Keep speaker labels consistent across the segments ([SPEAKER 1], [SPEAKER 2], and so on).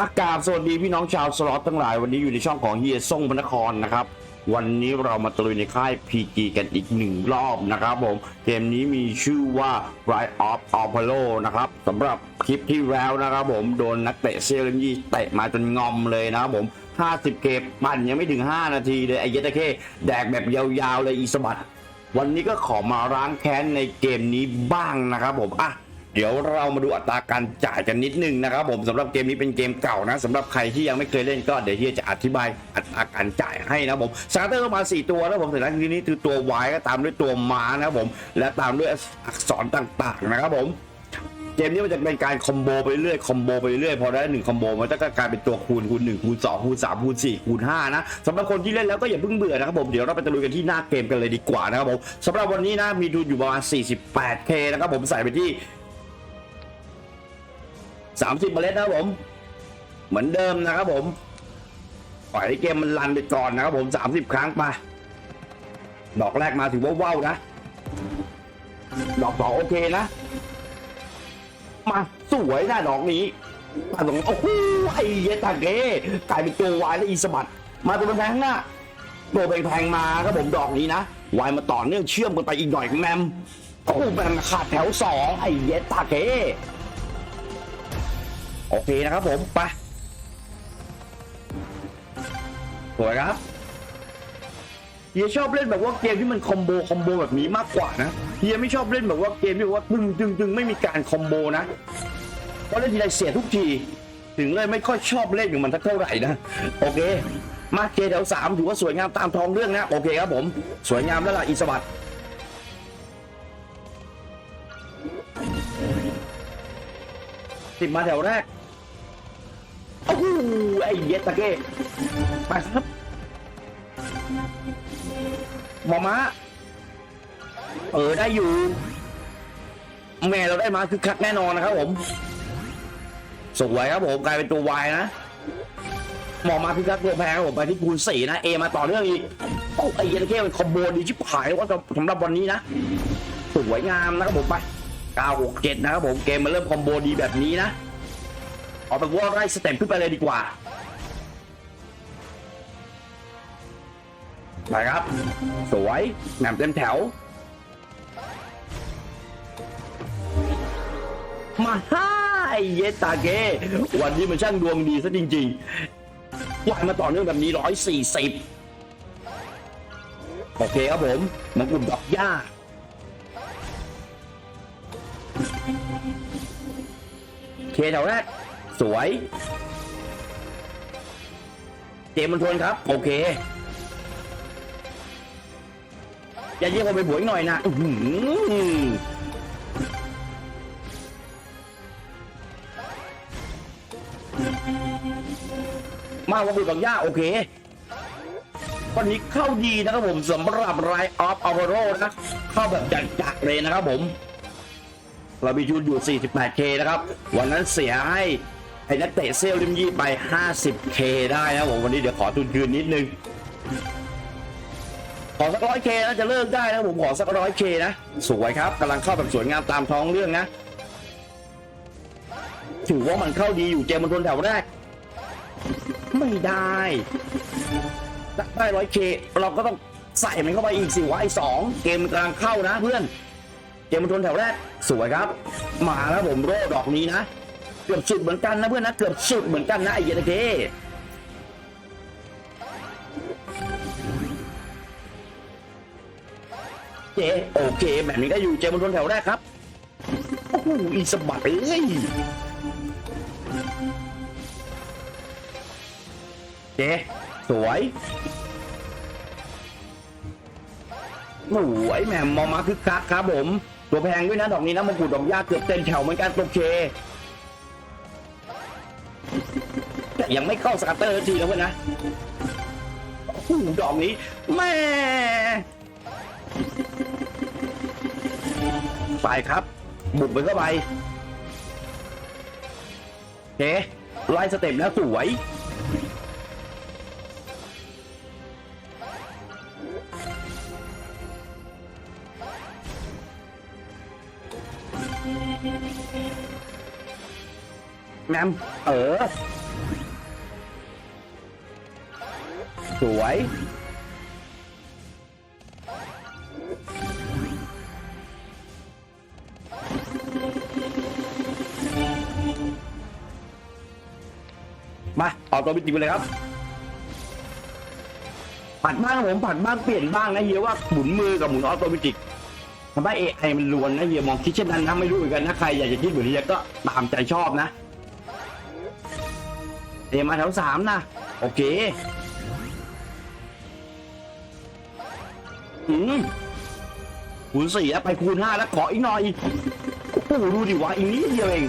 [SPEAKER 1] อากาศสวัสดีพี่น้องชาวสล็อตทั้งหลาย วันนี้อยู่ในช่องของเฮียส่งพนครนะครับ วันนี้เรามาตะลุยในค่าย PG กันอีกหนึ่งรอบนะครับผม เกมนี้มีชื่อว่า Ride of Apollo นะครับสำหรับคลิปที่แล้วนะครับผมโดนนักเตะเซเลนยีเตะมาจนงอมเลยนะครับผม50 เกมปั่นยังไม่ถึง 5 นาทีเลยไอ้เยตะเข้แดกแบบยาวๆเลยอีสบัดวันนี้ก็ขอมาล้างแค้นในเกมนี้บ้างนะครับผมอะ เดี๋ยวเรามาดูอัตราการจ่ายกันนิดนึงนะครับผมสำหรับเกมนี้เป็นเกมเก่านะสำหรับใครที่ยังไม่เคยเล่นก็เดี๋ยวเฮียจะอธิบายอัตราการจ่ายให้นะผมสตาร์เตอร์มา 4 ตัวแล้วผมเสร็จแล้วทีนี้คือตัว Y ก็ตามด้วยตัวม้านะครับผมและตามด้วยอักษรต่างๆนะครับผมเกมนี้มันจะเป็นการคอมโบไปเรื่อยคอมโบไปเรื่อยพอได้หนึ่งคอมโบมันก็กลายเป็นตัวคูณคูณหนึ่งคูณสองคูณสามคูณสี่คูณห้านะสำหรับคนที่เล่นแล้วก็อย่าเพิ่งเบื่อนะครับผมเดี๋ยวเราไปตะลุยกันที่หน้าเกมกันเลยดีกว่านะครับผมสำหรับวันนี้นะมีทุนอยู่ประมาณ 48k นะครับผมใส่ไปที่ 30เมล็ดนะครับผม เหมือนเดิมนะครับผมปล่อยให้เกมมันรันไปก่อนนะครับผม 30 ครั้งไปดอกแรกมาถือว่าว้าวนะ ดอกสองโอเคนะ มาสวยนะดอกนี้มาตรงโอ้โหไอ้เยตาเก้กลายเป็นตัววายและอีสบัดมาตัวแพงหน้าตัวแพงมาครับผมดอกนี้นะวายมาต่อเนื่องเชื่อมกันไปอีกหน่อยแมมโอ้แมมขาดแถวสองไอ้เยตาเก้ โอเคนะครับผมไปสวยครับเฮียชอบเล่นแบบว่าเกมที่มันคอมโบคอมโบแบบนี้มากกว่านะเฮียไม่ชอบเล่นแบบว่าเกมที่ว่าตึงตึงตึงไม่มีการคอมโบนะเพราะเล่นทีไรเสียทุกทีถึงเลยไม่ค่อยชอบเล่นกับมันสักเท่าไหร่นะโอเค มาเกแถวสามถือว่าสวยงามตามท้องเรื่องนะโอเคครับผมสวยงามแล้วล่ะอิสบัตติดมาแถวแรก อ้โหไอ้เยตะเก้ไปครับหมอม้าเออได้อยู่ แม่เราได้มาคือคักแน่นอนนะครับผมสวยครับผมกลายเป็นตัววายนะหมอมาคือคักตัวแพงครับผมไปที่คูณสี่นะเอมาต่อเนื่องอีกโอ้ไอ้เยนเก้เป็นคอมโบดีชิบหายว่าสำหรับวันนี้นะสวยงามนะครับผมไป9 6 7นะครับผมเกมมันเริ่มคอมโบดีแบบนี้นะ เอาเป็นว่าไล่สเต็ปขึ้นไปเลยดีกว่าไปครับ สวยแหนมเต็มแถว มาฮ่าเยตาเก วันนี้มันช่างดวงดีซะจริงๆวันมาต่อเนื่องแบบนี้ร้อยสี่สิบโอเคครับผมมันกลุ่มดอกหญ้าเคแถวแรก สวย เจมมันทวนครับ โอเค อย่าเยี่ยมผมไปบวกหน่อยนะอื้อหือมาว่าคุยกับย่าโอเควันนี้เข้าดีนะครับผมสำหรับไรออฟอ v โรนะ เข้าแบบจัดๆเลยนะครับผม เรามีชุดอยู่ 48k นะครับ วันนั้นเสียให้ ไอ้นักเตะเซลลิมยี่ไป 50k ได้นะผมวันนี้เดี๋ยวขอทุนคืนนิดนึง ขอสักร้อยเคนะจะเลิกได้นะผมขอสักร้อยเคนะ สวยครับกำลังเข้าแบบสวยงามตามท้องเรื่องนะ ถือว่ามันเข้าดีอยู่เจมมันทนแถวแรก ไม่ได้ได้ร้อยเคเราก็ต้องใส่มันเข้าไปอีกสิวะไอ้สองเกมกำลังเข้านะเพื่อน เกมมันทนแถวแรกสวยครับ มาแล้วผมโร่ดอกนี้นะ เกือบสุดเหมือนกันนะเพื่อนนะเกือบสุดเหมือนกันนะไอ้เยนเคเจโอเคแบบนี้ก็อยู่เจมันทนแถวแรกครับโอ้โหอีสบัดเอ้ยเจสวยโอ้ยแหม่มมอมาคึกคักครับผม ตัวแพงด้วยนะดอกนี้นะมงกุฎดอกยาเกือบเต็มแถวเหมือนกันโอเค แต่ยังไม่เข้าสกัตเตอร์ทีนะเพื่อนะโอ้โหดอกนี้แม่ไปครับ บุกไปเข้าไปโอเคไล่สเต็ปแล้วสวย แมมเออ สวย มาออกตัวบิจิไปเลยครับ ผัดบ้างผมผัดบ้างเปลี่ยนบ้างนะเฮียว่าหมุนมือกับหมุนออโตเมติกทำให้เอไอมันลวนนะเฮียมองคิดเช่นนั้นนะไม่รู้เหมือนกันนะใครอยากจะคิดเหมือนเฮียก็ตามใจชอบนะ เอมาแถวสามนะ โอเคอืมคูณสี่แล้วไปคูณห้าแล้วขออีกหน่อยโอ้โหดูดิวะอีกนิดเดียวเอง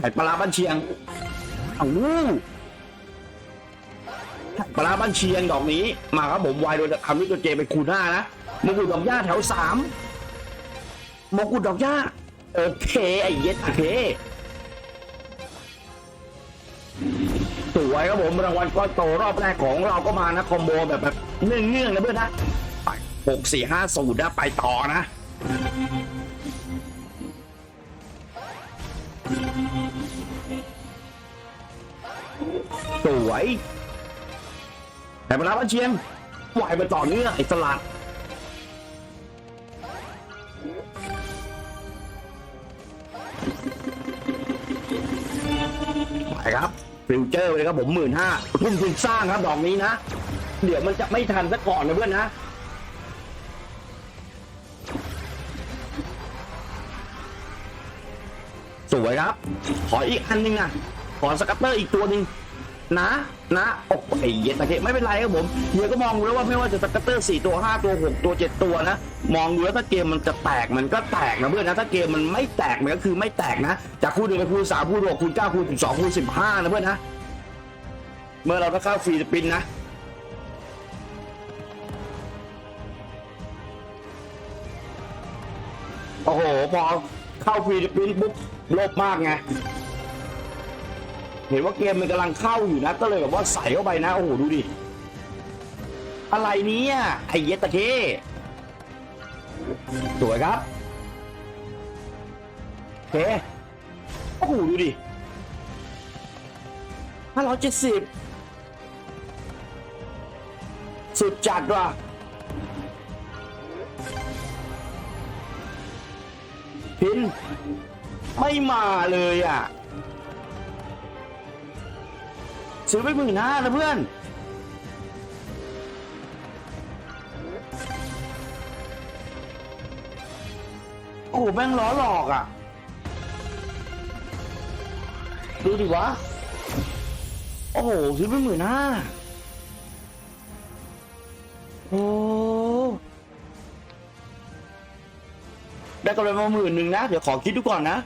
[SPEAKER 1] ไข่ปลาบ้านเชียงอ้าวปลาบ้านเชียงดอกนี้ มาครับผมวายโดยทำด้ตัวเจไปคูณห้านะมงกุฎดอกหญ้าแถวสาม มงกุฎดอกหญ้าโอเค ไอ้เย็ดโอเคสวยครับผมรางวัลก้อนโตรอบแรกของเราก็มานะคอมโบแบบแบบเนื่องๆนะเพื่อนนะไปหกสี่ห้าสูตรนะไปต่อนะสวยแต่เวลาบ้านเชียงไหวมาต่อเนื่องไอ้สลัด ฟิวเจอร์เลยครับผมหมื่นห้าทุ่มทุนสร้างครับดอกนี้นะ เดี๋ยวมันจะไม่ทันซะก่อนนะเพื่อนนะสวยครับ ขออีกอันหนึงนะขอสกัตเตอร์อีกตัวหนึ่ง นะ นะโอ้ไอ้เย็ดตะเกะไม่เป็นไรครับผมเฮียก็มองดูแล้วว่าไม่ว่าจะสกัตเตอร์สี่ตัวห้าตัวหกตัวเจ็ดตัวนะ มองดูแล้วถ้าเกมมันจะแตกมันก็แตกนะเพื่อนนะ ถ้าเกมมันไม่แตกมันก็คือไม่แตกนะ จากคูณหนึ่งไปคูณสามคูณหกคูณเก้าคูณสิบสองคูณสิบห้านะเพื่อนนะ เมื่อเราได้เข้าฟรีสปินนะโอ้โหพอเข้าฟรีสปินปุ๊บโลภมากไง เห็นว่าเกมมันกำลังเข้าอยู่นะ ก็เลยแบบว่าใส่เข้าไปนะ โอ้โห ดูดิ อะไรเนี้ไอเยสตะเคสวยครับเคโอ้โห ดูดิห้าร้อยเจ็ดสิบสุดจัดว่ะพิน ไม่มาเลยอะ ซื้อไปหมื่นห้านะเพื่อน โอ้โหแม่งล้อหลอกอะ ดูดิวะ โอ้โห ซื้อไปหมื่นห้าโอ้ได้กำไรมาหมื่นหนึ่งนะ เดี๋ยวขอคิดดูก่อนนะ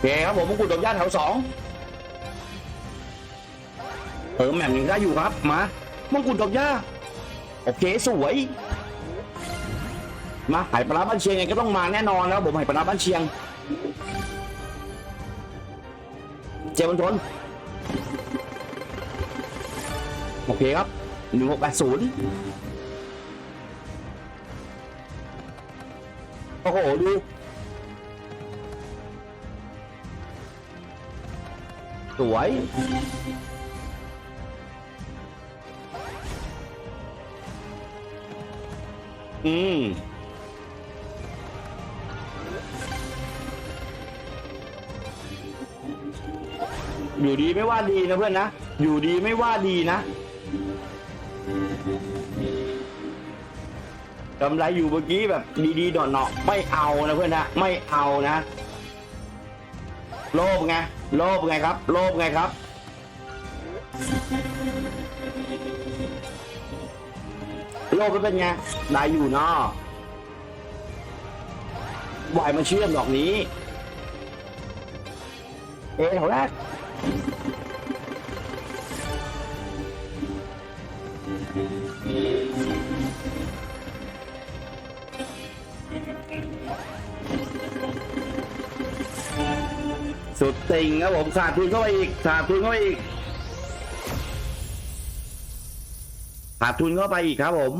[SPEAKER 1] เคครับผมมงกุฎดอกย่าแถวสองเออแหม่มยังได้อยู่ครับมามงกุฎดอกย่าโอเคสวย มาไหปลาร้าบ้านเชียงไงก็ต้องมาแน่นอนนะครับผมไหปลาร้าบ้านเชียง เจมันทนโอเคครับหนึ่งหกแปดศูนย์ สวย อืมอยู่ดีไม่ว่าดีนะเพื่อนนะ อยู่ดีไม่ว่าดีนะกำไรอยู่เมื่อกี้แบบดีๆหนอๆไม่เอานะเพื่อนนะ ไม่เอานะ โลภไงโลภไงครับ โลภไงครับ โลภเป็นไงได้อยู่เนาะวายมาเชื่อมดอกนี้ เอ๊ะแถวแรก สุดติ่งครับผมขาดทุนเข้าไปอีกขาดทุนเข้าไปอีกขาดทุนเข้าไปอีกครับผม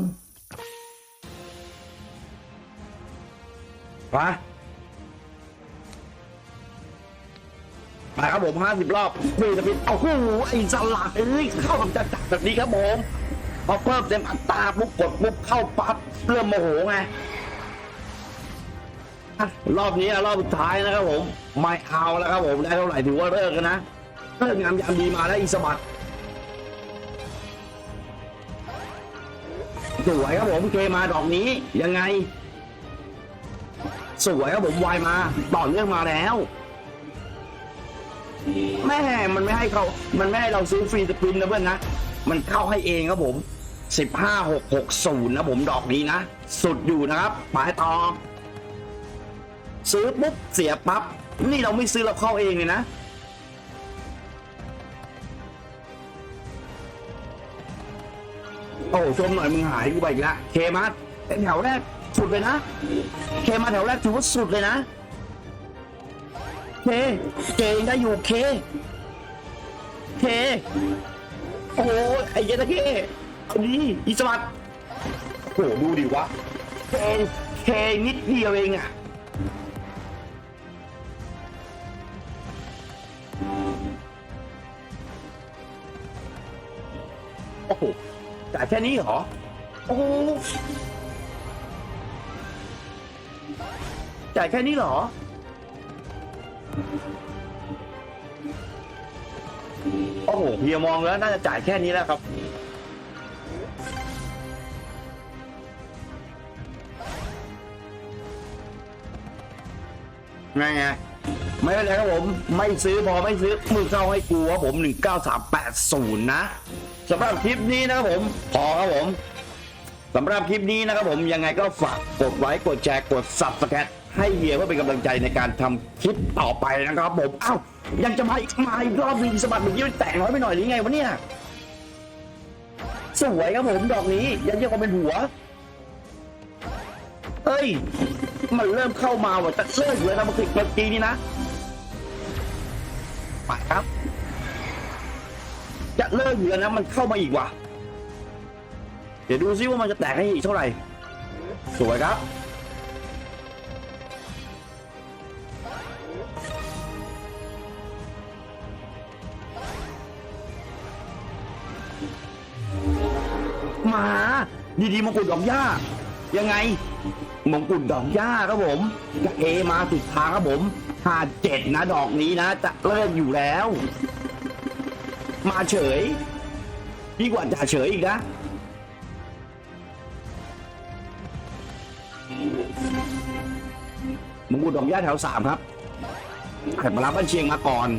[SPEAKER 1] ไปไปครับผมห้าสิบรอบมีสปิดโอ้โหไอ้สลัดเอ้ยเข้าทำจัดๆแบบนี้ครับผมพอเพิ่มเต็มอัตราปุ๊บกดปุ๊บเข้าปั๊บเริ่มโมโหไง รอบนี้รอบสุดท้ายนะครับผมไม่เอาแล้วครับผมได้เท่าไหร่ถือว่าเลิกกันนะเลิกงามยามดีมาแล้วอีสบัดสวยครับผมเคมาดอกนี้ยังไง สวยครับผมวายมาต่อเนื่องมาแล้วแม่มันไม่ให้เขามันไม่ให้เราซื้อฟรีสปินนะเพื่อนนะมันเข้าให้เองครับผม15 6 6 0นะผมดอกนี้นะ สุดอยู่นะครับปลายต่อ ซื้อปุ๊บเสียปั๊บ นี่เราไม่ซื้อเราเข้าเองเลยนะ โอ้ชมหน่อยมึงหายกูไปอีกแล้วเคมาแถวแรกสุดเลยนะ เคมาแถวแรกถือว่าสุดเลยนะเคเคยังได้อยู่เค เค โอ้ยไอ้เหี้ยตะเคเอาดีอีสวัสดโอ้โหดูดิวะเคเคนิดเดียวเองอะายแค่นี้เหรอ โอ้โหจ่ายแค่นี้เหรอ โอ้โหเพียมองแล้วน่าจะจ่ายแค่นี้แล้วครับ ไงไง ไม่เป็นไรครับผมไม่ซื้อพอไม่ซื้อมือเข้าให้กูครับผม19380 นะสำหรับคลิปนี้นะครับผมพอครับผมสำหรับคลิปนี้นะครับผมยังไงก็ฝากกดไลค์กดแชร์กด subscribe ให้เฮียเพื่อเป็นกำลังใจในการทำคลิปต่อไปนะครับผมอ้าวยังจะมาอีกมาอีกรอบนึงสะบัดเมื่อกี้มันแตกน้อยไปหน่อยหรือไงวะเนี่ยสวยครับผมดอกนี้ยังเรียกว่าเป็นหัวเอ้ย มันเริ่มเข้ามาว่ะจะเลิกเลยนะมันติดเมื่อกี้นี่นะ ไปครับ จะเลิกอยู่แล้วนะมันเข้ามาอีกว่ะ เดี๋ยวดูซิว่ามันจะแตกให้อีกเท่าไหร่ สวยครับ มา ดีๆมงกุฎดอกหญ้า ยังไง มงกุฎดอกหญ้าครับผมจะเอมาสุดทางครับผมห้าเจ็ดนะดอกนี้นะ จะเลิกอยู่แล้ว มาเฉยดีกว่าจะเฉยอีกนะมงกุฎดอกหญ้าแถวสามครับไข่ปลาร้าบ้านเชียงมาก่อน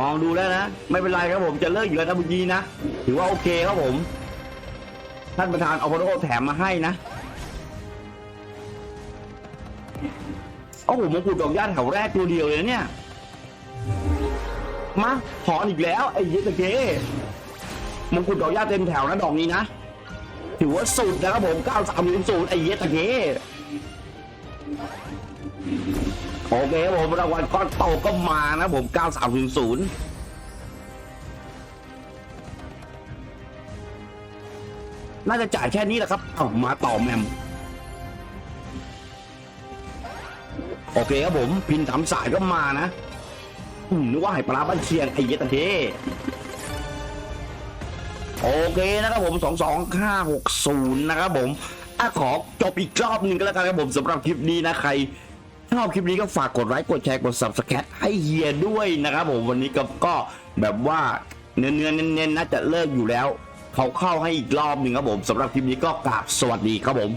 [SPEAKER 1] มองดูแล้วนะ ไม่เป็นไรครับผมจะเลิกอยู่แล้วนะเมื่อกี้นะถือว่าโอเคครับผม ท่านประธานเอาพโแถมมาให้นะโอ้โหมงกุฎดอกย่าแถวแรกตัวเดียวเลยเนี่ยมาถอนอีกแล้วไอ้เยตะเกมงกุฎดอกย่าเต็มแถวนะดอกนี้นะถือว่าสุดนะครับผม 9300ไอ้เยตะเก โอเคครับผมรางวัลก้อนโตก็มานะผม 9300น่าจะจ่ายแค่นี้แหละครับเอามาต่อแมม โอเคครับผม พินทำสายก็มานะ อืมนึกว่าให้ปลาบ้านเชียงไอ้เยตะเทโอเคนะครับผม22560นะครับผมอขอจบอีกรอบหนึ่งก็แล้วกันครับผมสำหรับคลิปนี้นะใคร ชอบคลิปนี้ก็ฝากกดไลค์กดแชร์กด subscribe ให้เฮียด้วยนะครับผมวันนี้ก็ก็แบบว่าเนื้อเนื้อเน้นๆน่าจะเลิกอยู่แล้ว เขาเข้าให้อีกรอบหนึ่งครับผมสำหรับคลิปนี้ก็กราบสวัสดีครับผม